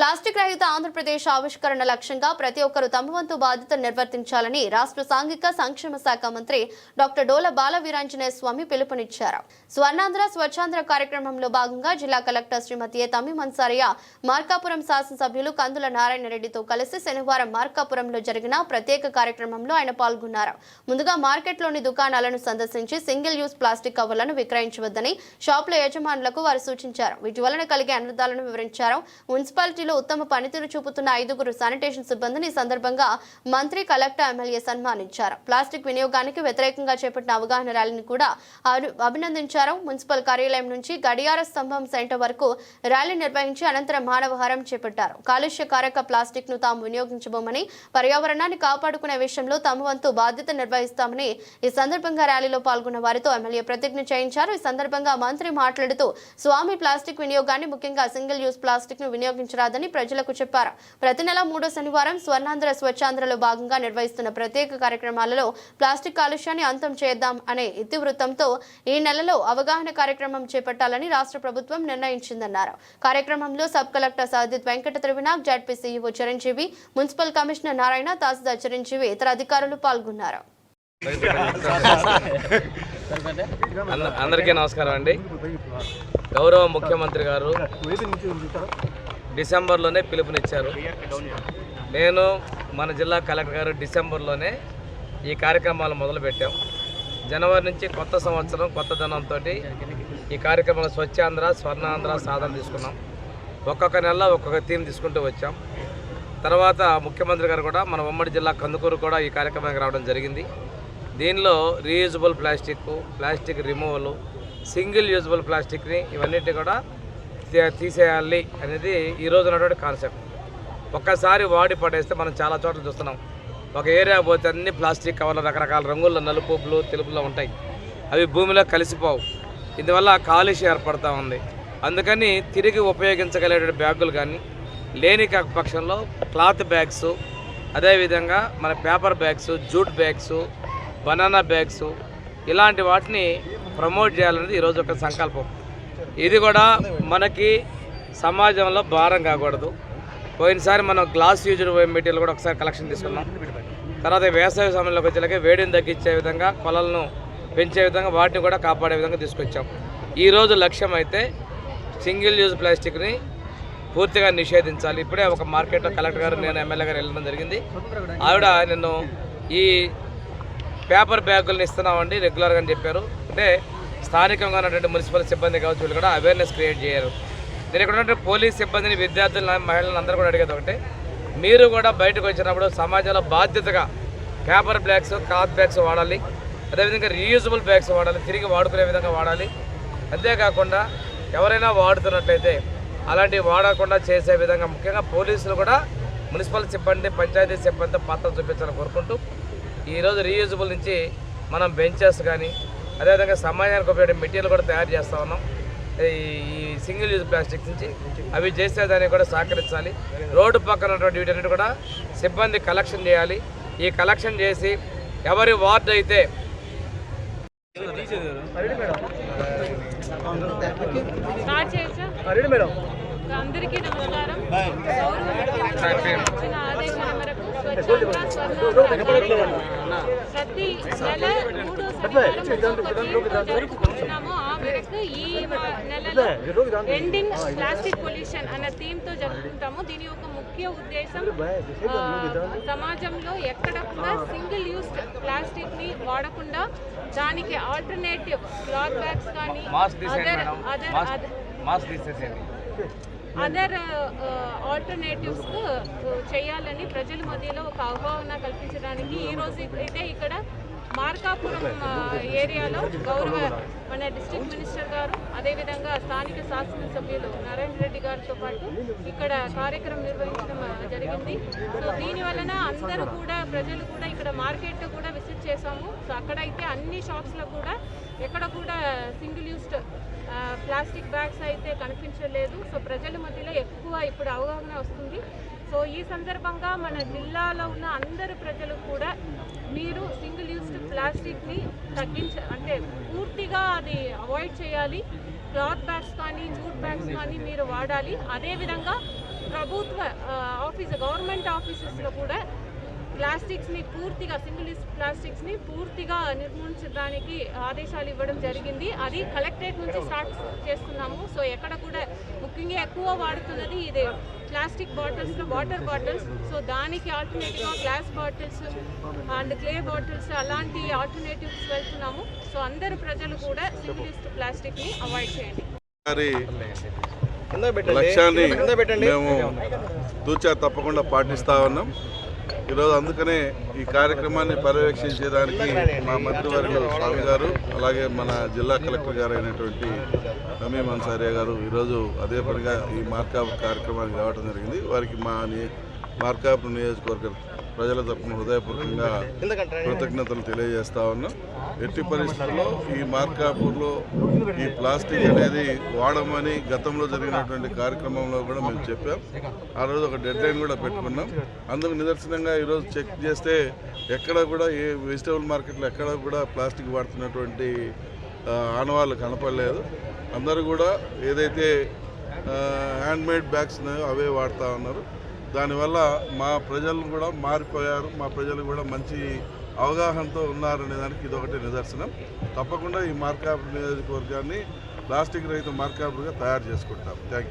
Plastic రహిత ఆంధ్రప్రదేశ్ ఆవిష్కరణ లక్ష్యంగా ప్రతి ఒక్కరూ తమ వంతు బాధ్యత నిర్వర్తించాలని రాష్ట్ర సాంఘిక సంక్షేమ శాఖ మంత్రి డాక్టర్ డోల బాల వీరాంజనేయ స్వామి పిలుపునిచ్చారు. స్వర్ణాంధ్ర స్వచ్ఛాంధ్ర కార్యక్రమంలో భాగంగా జిల్లా కలెక్టర్ శ్రీమతి ఏ తమ్మి మన్సారియా మార్కాపురం శాసనసభ్యులు కందుల నారాయణ రెడ్డితో కలిసి శనివారం మార్కాపురంలో జరిగిన ప్రత్యేక కార్యక్రమంలో ఆయన పాల్గొన్నారు. ముందుగా మార్కెట్లోని దుకాణాలను సందర్శించి సింగిల్ యూస్ ప్లాస్టిక్ కవర్లను విక్రయించవద్దని షాపుల యజమానులకు వారు సూచించారు. వీటి వలన కలిగే అనర్థాలను వివరించారు. మున్సిపాలిటీలో ఉత్తమ పనితీరు చూపుతున్న ఐదుగురు శానిటేషన్ సిబ్బందిని ఈ సందర్భంగా మంత్రి కలెక్టర్ ఎమ్మెల్యే సన్మానించారు. ప్లాస్టిక్ వినియోగానికి వ్యతిరేకంగా చేపట్టిన అవగాహన ర్యాలీని కూడా అభినందించారు. మున్సిపల్ కార్యాలయం నుంచి గడియార స్తంభం సెంటర్ వరకు ర్యాలీ నిర్వహించి అనంతరం మానవహారం చేపట్టారు. కాలుష్య కారక ప్లాస్టిక్ను తాము వినియోగించబోమని పర్యావరణాన్ని కాపాడుకునే విషయంలో తమ వంతు బాధ్యత నిర్వహిస్తామని ఈ సందర్భంగా ర్యాలీలో పాల్గొన్న వారితో ఎమ్మెల్యే ప్రతిజ్ఞ చేయించారు. ఈ సందర్భంగా మంత్రి మాట్లాడుతూ స్వామి ప్లాస్టిక్ వినియోగాన్ని ముఖ్యంగా సింగిల్ యూస్ ప్లాస్టిక్ను వినియోగించరాదని ప్రజలకు చెప్పారు. ప్రతి నెల మూడో శనివారం స్వర్ణాంధ్ర స్వచ్ఛాంధ్రలో భాగంగా నిర్వహిస్తున్న ప్రత్యేక కార్యక్రమాలలో ప్లాస్టిక్ కాలుష్యాన్ని అంతం చేద్దాం అనే ఇతివృత్తంతో ఈ నెలలో అవగాహన కార్యక్రమం చేపట్టాలని రాష్ట్ర ప్రభుత్వం నిర్ణయించిందన్నారు. కార్యక్రమంలో sub collector Sadith Venkata Trivinag ZP CEO Chiranjeevi municipal commissioner Narayana tahsildar Chiranjeevi ఇతర అధికారులు పాల్గొన్నారు. అందరికీ నమస్కారం అండి. గౌరవ ముఖ్యమంత్రి గారు డిసెంబర్లోనే పిలుపునిచ్చారు. నేను మన జిల్లా కలెక్టర్ గారు డిసెంబర్లోనే ఈ కార్యక్రమాలు మొదలుపెట్టాం. జనవరి నుంచి కొత్త సంవత్సరం కొత్త ధనంతో ఈ కార్యక్రమంలో స్వచ్ఛాంధ్ర స్వర్ణాంధ్ర సాధన తీసుకున్నాం. ఒక్కొక్క నెల ఒక్కొక్క థీమ్ తీసుకుంటూ వచ్చాం. తర్వాత ముఖ్యమంత్రి గారు కూడా మన ఉమ్మడి జిల్లా కందుకూరు కూడా ఈ కార్యక్రమానికి రావడం జరిగింది. దీనిలో reusable plastic plastic removal single usable ప్లాస్టిక్ని ఇవన్నిటి కూడా తీసేయాలి అనేది ఈరోజు ఉన్నటువంటి కాన్సెప్ట్ ఒక్కసారి వాడి పడేస్తే మనం చాలా చోట్ల చూస్తున్నాం. ఒక ఏరియా పోతే అన్ని ప్లాస్టిక్ కవర్లు రకరకాల రంగుల్లో నలుపు తెలుపులో ఉంటాయి. అవి భూమిలో కలిసిపోవు. ఇందువల్ల కాలుష్యం ఏర్పడుతూ ఉంది. అందుకని తిరిగి ఉపయోగించగలిగే బ్యాగులు కానీ లేని పక్షంలో క్లాత్ బ్యాగ్స్ అదేవిధంగా మన paper bags jute bags banana bags ఇలాంటి వాటిని ప్రమోట్ చేయాలనేది ఈరోజు ఒక సంకల్పం. ఇది కూడా మనకి సమాజంలో భారం కాకూడదు. పోయినసారి మనం గ్లాస్ యూజ్డ్ మెటీరియల్ కూడా ఒకసారి కలెక్షన్ తీసుకున్నాం. తర్వాత వేసవి సమయంలోకి వచ్చేలాగే వేడిని తగ్గించే విధంగా కొలలను పెంచే విధంగా వాటిని కూడా కాపాడే విధంగా తీసుకొచ్చాం. ఈరోజు లక్ష్యం అయితే సింగిల్ యూజ్ ప్లాస్టిక్ని పూర్తిగా నిషేధించాలి. ఇప్పుడే ఒక మార్కెట్లో కలెక్టర్ గారు నేను ఎమ్మెల్యే గారు వెళ్ళడం జరిగింది. ఆవిడ నిన్ను ఈ పేపర్ బ్యాగులను ఇస్తున్నామండి రెగ్యులర్గా అని చెప్పారు. అంటే స్థానికంగా ఉన్నటువంటి మున్సిపల్ సిబ్బంది కావచ్చు వీళ్ళు కూడా అవేర్నెస్ క్రియేట్ చేయరు. నేను ఇక్కడ ఉన్నటువంటి పోలీస్ సిబ్బందిని విద్యార్థులను మహిళలను అందరూ కూడా అడిగేది ఒకటి మీరు కూడా బయటకు వచ్చినప్పుడు సమాజంలో బాధ్యతగా పేపర్ బ్యాగ్స్ క్లాత్ బ్యాగ్స్ వాడాలి అదేవిధంగా రీయూజబుల్ బ్యాగ్స్ వాడాలి తిరిగి వాడుకునే విధంగా వాడాలి. అంతేకాకుండా ఎవరైనా వాడుతున్నట్లయితే అలాంటివి వాడకుండా చేసే విధంగా ముఖ్యంగా పోలీసులు కూడా మున్సిపల్ సిబ్బంది పంచాయతీ సిబ్బంది పాత్ర చూపించాలని కోరుకుంటూ ఈరోజు రీయూజబుల్ నుంచి మనం బెంచెస్ కానీ అదేవిధంగా సమాజానికి ఉపయోగపడే మెటీరియల్ కూడా తయారు చేస్తూ ఉన్నాం. ఈ సింగిల్ యూజ్ ప్లాస్టిక్ నుంచి అవి చేసేదానికి కూడా సహకరించాలి. రోడ్డు పక్కన ఉన్నటువంటి వీటన్నిటి కూడా సిబ్బంది కలెక్షన్ చేయాలి. ఈ కలెక్షన్ చేసి ఎవరి వార్డు అయితే అందరికీ నమస్కారం. ప్రతి నెల మూడో. జరుపుకుంటున్నాము ఆ మేరకు ఈ నెలలో ఎండింగ్ ప్లాస్టిక్ పొల్యూషన్ అన్న థీమ్తో జరుపుకుంటాము దీని యొక్క ముఖ్య ఉద్దేశం సమాజంలో ఎక్కడ కూడా సింగిల్ యూస్ ప్లాస్టిక్ని వాడకుండా దానికి ఆల్టర్నేటివ్ క్లాత్ బ్యాగ్స్ కానీ అదర్ మేడం అదర్ మాస్క్ తీసేసేయండి. అదర్ ఆల్టర్నేటివ్స్ చేయాలని ప్రజల మధ్యలో ఒక అవగాహన కల్పించడానికి ఈ రోజు అయితే ఇక్కడ మార్కాపురం ఏరియాలో గౌరవ మన డిస్ట్రిక్ట్ మినిస్టర్ గారు అదేవిధంగా స్థానిక శాసనసభ్యులు నారాయణ రెడ్డి గారితో పాటు ఇక్కడ కార్యక్రమం నిర్వహించడం జరిగింది. సో దీని వలన అందరూ కూడా ప్రజలు కూడా ఇక్కడ మార్కెట్ కూడా విజిట్ చేశాము. సో అక్కడైతే అన్ని షాప్స్లో కూడా ఎక్కడ కూడా సింగిల్ యూస్డ్ ప్లాస్టిక్ బ్యాగ్స్ అయితే కనిపించలేదు. సో ప్రజల మధ్యలో ఎక్కువ ఇప్పుడు అవగాహన వస్తుంది. సో ఈ సందర్భంగా మన జిల్లాలో ఉన్న అందరు ప్రజలు కూడా మీరు సింగిల్ యూస్డ్ ప్లాస్టిక్ని తగ్గించ అంటే పూర్తిగా అది అవాయిడ్ చేయాలి. క్లాత్ బ్యాగ్స్ కానీ జూట్ బ్యాగ్స్ కానీ మీరు వాడాలి. అదేవిధంగా ప్రభుత్వ ఆఫీస్ గవర్నమెంట్ ఆఫీసెస్లో కూడా ప్లాస్టిక్స్ని పూర్తిగా సింగిల్ యూస్ ప్లాస్టిక్స్ని పూర్తిగా నిర్మూలించడానికి ఆదేశాలు ఇవ్వడం జరిగింది. అది కలెక్టరేట్ నుంచి స్టార్ట్ చేస్తున్నాము. సో ఎక్కడ కూడా ముఖ్యంగా ఎక్కువ వాడుతున్నది ఇది ప్లాస్టిక్ బాటిల్స్లో వాటర్ బాటిల్స్. సో దానికి ఆల్టర్నేటివ్గా glass bottles and clay bottles అలాంటి ఆల్టర్నేటివ్స్ వెళ్తున్నాము. సో అందరు ప్రజలు కూడా సింగిల్ యూస్ ప్లాస్టిక్ని అవాయిడ్ చేయండి. లక్ష్యాన్ని మేము తూచా తప్పకుండా పాటిస్తా ఉన్నాం. ఈరోజు అందుకనే ఈ కార్యక్రమాన్ని పర్యవేక్షించేదానికి మా మంత్రివర్యులు స్వామి గారు అలాగే మన జిల్లా కలెక్టర్ గారు అయినటువంటి రమీమ్ అన్సారియా గారు ఈరోజు అదే పనిగా ఈ మార్కాపు కార్యక్రమానికి రావడం జరిగింది. వారికి మా ని- మార్కాపు నియోజకవర్గ ప్రజల తరఫున హృదయపూర్వకంగా కృతజ్ఞతలు తెలియజేస్తా ఉన్నాం. ఎట్టి పరిస్థితుల్లో ఈ మార్కాపూర్లో ఈ ప్లాస్టిక్ అనేది వాడమని గతంలో జరిగినటువంటి కార్యక్రమంలో కూడా మేము చెప్పాం. ఆ రోజు ఒక డెడ్ లైన్ కూడా పెట్టుకున్నాం. అందుకు నిదర్శనంగా ఈరోజు చెక్ చేస్తే ఎక్కడ కూడా ఏ వెజిటబుల్ మార్కెట్లో ఎక్కడ కూడా ప్లాస్టిక్ వాడుతున్నటువంటి ఆనవాళ్ళు కనపడలేదు. అందరూ కూడా ఏదైతే హ్యాండ్మేడ్ బ్యాగ్స్ ఉన్నాయో అవే వాడుతూ ఉన్నారు. దానివల్ల మా ప్రజలు కూడా మారిపోయారు మా ప్రజలు కూడా మంచి అవగాహనతో ఉన్నారనే దానికి ఇదొకటి నిదర్శనం. తప్పకుండా ఈ మార్కాపు నియోజకవర్గాన్ని ప్లాస్టిక్ రహిత మార్కాపుగా తయారు చేసుకుంటాం. Thank you